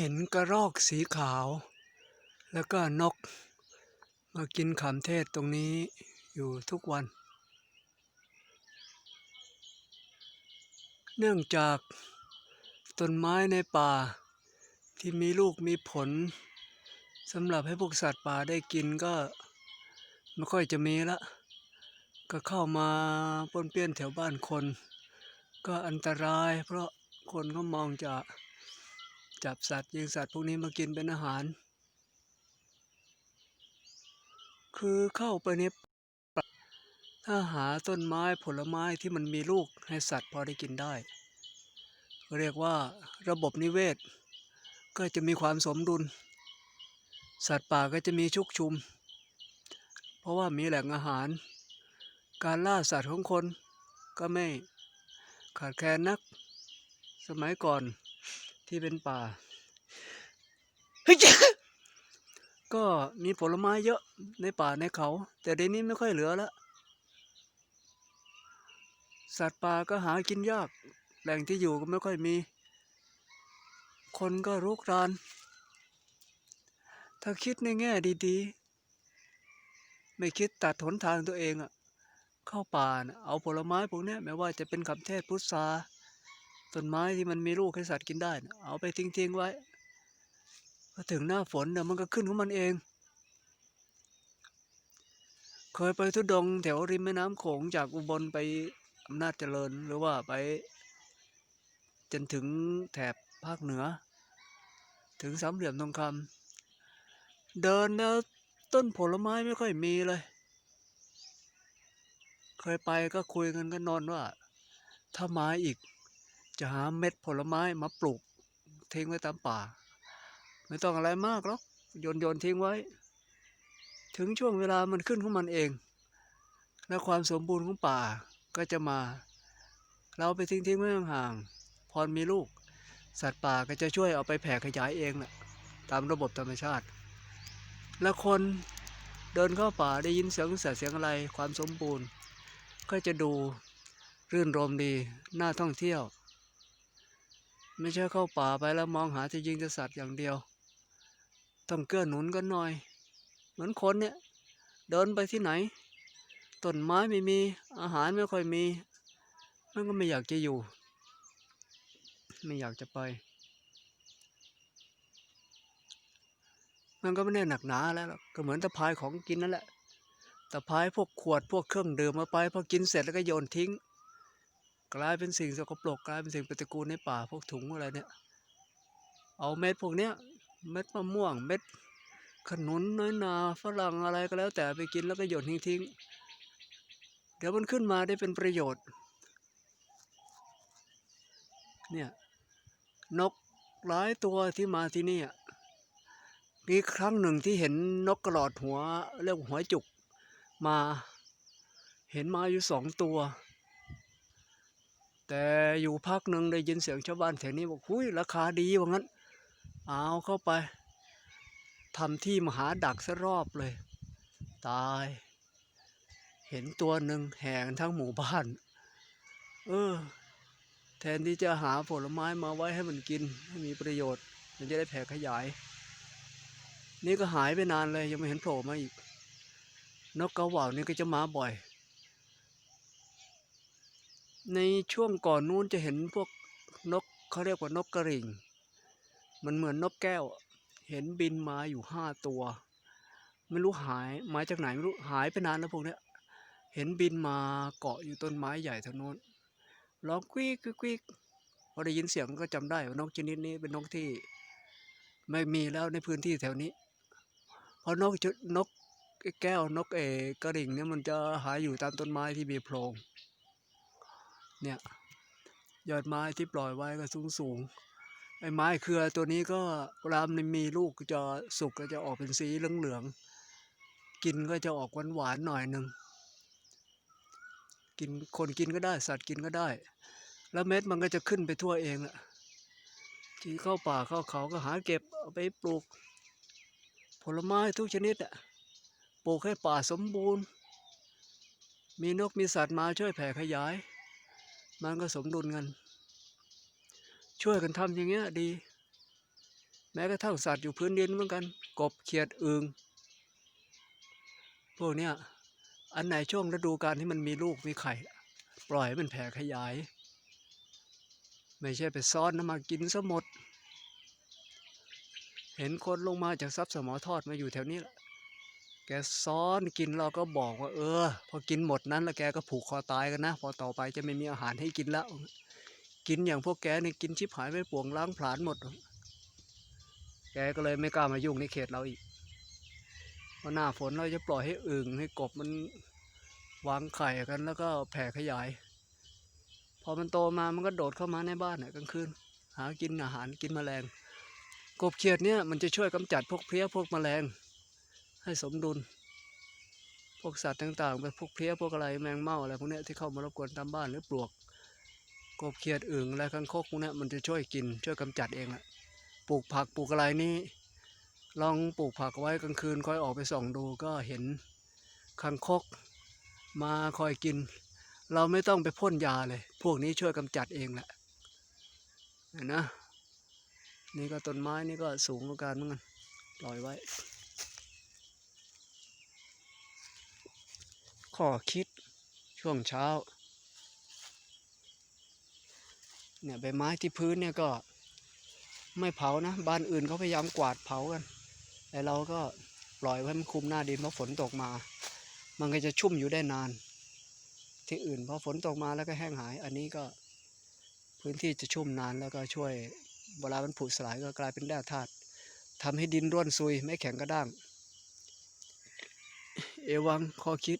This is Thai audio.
เห็นกระรอกสีขาว แล้วก็นก มากินขามเทศตรงนี้อยู่ทุกวัน เนื่องจากต้นไม้ในป่า ที่มีลูกมีผลสำหรับให้พวกสัตว์ป่าได้กินก็ไม่ค่อยจะมีละ ก็เข้ามาปนเปี้ยนแถวบ้านคน ก็อันตรายเพราะคนก็มองจะ จับสัตว์ยิงสัตว์พวกนี้มากินเป็นอาหาร คือเข้าไปในป่าถ้าหาต้นไม้ผลไม้ที่มันมีลูกให้สัตว์พอได้กินได้ เรียกว่าระบบนิเวศ ก็จะมีความสมดุล สัตว์ป่าก็จะมีชุกชุม เพราะว่ามีแหล่งอาหาร การล่าสัตว์ของคนก็ไม่ขาดแคลนนัก สมัยก่อน ที่เป็นป่าเฮ้ยก็มีผลไม้เยอะในป่าในเขา แต่เดี๋ยวนี้ไม่ค่อยเหลือแล้วสัตว์ป่าก็หากินยาก แหล่งที่อยู่ก็ไม่ค่อยมี คนก็รุกราน ถ้าคิดในแง่ดีๆ ไม่คิดตัดหนทางตัวเองอะเข้าป่านะเอาผลไม้พวกเนี้ยไม่ว่าจะเป็นคำเทศพุทรา ต้นไม้ที่มันมีลูกให้สัตว์กินได้นะเอาไปทิ้งๆไว้พอถึงหน้าฝนเนี่ยมันก็ขึ้นของมันเอง เคยไปทุดงแถวริมแม่น้ำโขงจากอุบลไปอำนาจเจริญหรือว่าไป จนถึงแถบภาคเหนือ ถึงสามเหลี่ยมทองคำเดินแล้วต้นผลไม้ไม่ค่อยมีเลย เคยไปก็คุยกันกันนอนว่า ถ้ามาอีก จะหาเม็ดผลไม้มาปลูกทิ้งไว้ตามป่า ไม่ต้องอะไรมากหรอกโยนโยนทิ้งไว้ ถึงช่วงเวลามันขึ้นของมันเอง และความสมบูรณ์ของป่าก็จะมา เราไปทิ้งทิ้งไว้ห่างๆพอมีลูก สัตว์ป่าก็จะช่วยเอาไปแผ่ขยายเองแหละตามระบบธรรมชาติ และคนเดินเข้าป่าได้ยินเสียงสัตว์เสียงอะไรความสมบูรณ์ ก็จะดูรื่นรมดีน่าท่องเที่ยว ไม่ใช่เข้าป่าไปแล้วมองหาจะยิงจะสัตว์อย่างเดียว ต้องเกื้อหนุนกันหน่อย เหมือนคนเนี่ย เดินไปที่ไหน ต้นไม้ไม่มี อาหารไม่ค่อยมี มันก็ไม่อยากจะอยู่ ไม่อยากจะไป มันก็ไม่ได้หนักหนาแล้วกก็เหมือนตะพายของกินนั่นแหละตะพายพวกขวดพวกเครื่องดื่มมาไปพอกินเสร็จแล้วก็โยนทิ้ง กลายเป็นสิ่งสกปรกกลายเป็นสิ่งปฏิกูลในป่าพวกถุงอะไรเนี่ย เอาเม็ดพวกเนี้ยเม็ดมะม่วงเม็ดขนุนน้อยนาฝรั่งอะไรก็แล้ว แต่ไปกินแล้วก็โยนทิ้งทิ้งเดี๋ยวมันขึ้นมาได้เป็นประโยชน์ เนี่ยนกหลายตัวที่มาที่นี่อะมีครั้งหนึ่งที่เห็นนกกระหลอดหัวเรียกว่าหัวจุกมา เห็นมาอยู่สองตัว แต่อยู่พักหนึ่งได้ยินเสียงชาวบ้านแถวนี้บอกหุยราคาดีว่างั้น เอาเข้าไปทำที่มหาดักซะรอบเลย ตาย เห็นตัวหนึ่งแห่งทั้งหมู่บ้าน เออ แทนที่จะหาผลไม้มาไว้ให้มันกิน ให้มีประโยชน์ มันจะได้แผ่ขยาย นี่ก็หายไปนานเลยยังไม่เห็นโผล่มาอีก นกกระหว่านี่ก็จะมาบ่อย ในช่วงก่อนนู้นจะเห็นพวกนกเขาเรียกว่านกกระริ่ง มันเหมือนนกแก้ว เห็นบินมาอยู่ห้าตัว ไม่รู้หายมาจากไหนไม่รู้หายไปนานแล้วพวกเนี้ย เห็นบินมาเกาะอยู่ต้นไม้ใหญ่ทางโน้นร้องกวีกกวีกวีกพอได้ยินเสียงก็จำได้ว่านกชนิดนี้เป็นนกที่ ไม่มีแล้วในพื้นที่แถวนี้ เพราะนกจุนกแก้วนกเอกระดิ่งเนี่ยมันจะหาอยู่ตามต้นไม้ที่มีโพรง เนี่ยยอดไม้ที่ปล่อยไว้ก็สูงสูงไอ้ไม้เครือตัวนี้ก็เวลามันมีลูกจะสุกก็จะออกเป็นสีเหลืองๆกินก็จะออกหวานๆหน่อยหนึ่งกินคนกินก็ได้สัตว์กินก็ได้ แล้วเม็ดมันก็จะขึ้นไปทั่วเองแหละที่เข้าป่าเข้าเขาก็หาเก็บเอาไปปลูก ผลไม้ทุกชนิดอะปลูกให้ป่าสมบูรณ์ มีนกมีสัตว์มาช่วยแผ่ขยาย มันก็สมดุลกัน ช่วยกันทำอย่างเงี้ยดี แม้กระทั่งสัตว์อยู่พื้นดินเหมือนกัน กบเขียดอึงพวกเนี้ยอันไหนช่วงฤดูกาลที่มันมีลูกมีไข่ ปล่อยมันแผ่ขยาย ไม่ใช่ไปซ่อนน้ำมากินซะหมด เห็นคนลงมาจากซับสมอทอดมาอยู่แถวนี้ละ แกซ้อนกินเราก็บอกว่า เออ พอกินหมดนั้นแล้วแกก็ผูกคอตายกันนะ พอต่อไปจะไม่มีอาหารให้กินแล้ว กินอย่างพวกแกเนี่ยกินชิบหายไปป่วงล้างผลาญหมด แกก็เลยไม่กล้ามายุ่งในเขตเราอีกเพราะหน้าฝนเราจะปล่อยให้อึ่งให้กบมันวางไข่กันแล้วก็แผ่ขยาย พอมันโตมามันก็โดดเข้ามาในบ้านน่ะกลางคืนหากินอาหารกินแมลง กบเขียดเนี่ยมันจะช่วยกำจัดพวกเพลี้ยพวกแมลง ให้สมดุล พวกสัตว์ต่างๆไปพวกเพลี้ยพวกอะไรแมงเม่าอะไรพวกนี้ที่เข้ามารบกวนตามบ้านหรือปลวกกบเขียดอึ่งอะไรคังคกพวกนี้มันจะช่วยกินช่วยกำจัดเองแหละปลูกผักปลูกอะไรนี่ลองปลูกผักไว้กลางคืนค่อยออกไปส่องดูก็เห็นคังคกมาคอยกิน เราไม่ต้องไปพ่นยาเลย พวกนี้ช่วยกำจัดเองแหละเห็นนะนี่ก็ต้นไม้นี่ก็สูงกว่ากันเหมือนกันปล่อยไว้ ข้อคิดช่วงเช้า เนี่ยใบไม้ที่พื้นเนี่ยก็ไม่เผานะ บ้านอื่นเขาพยายามกวาดเผากัน แต่เราก็ปล่อยไว้ให้มันคุมหน้าดินเพราะฝนตกมา มันก็จะชุ่มอยู่ได้นาน ที่อื่นพอฝนตกมาแล้วก็แห้งหาย อันนี้ก็พื้นที่จะชุ่มนานแล้วก็ช่วยเวลามันผุสลายก็กลายเป็นแร่ธาตุทำให้ดินร่วนซุยไม่แข็งกระด้าง เอวังข้อคิด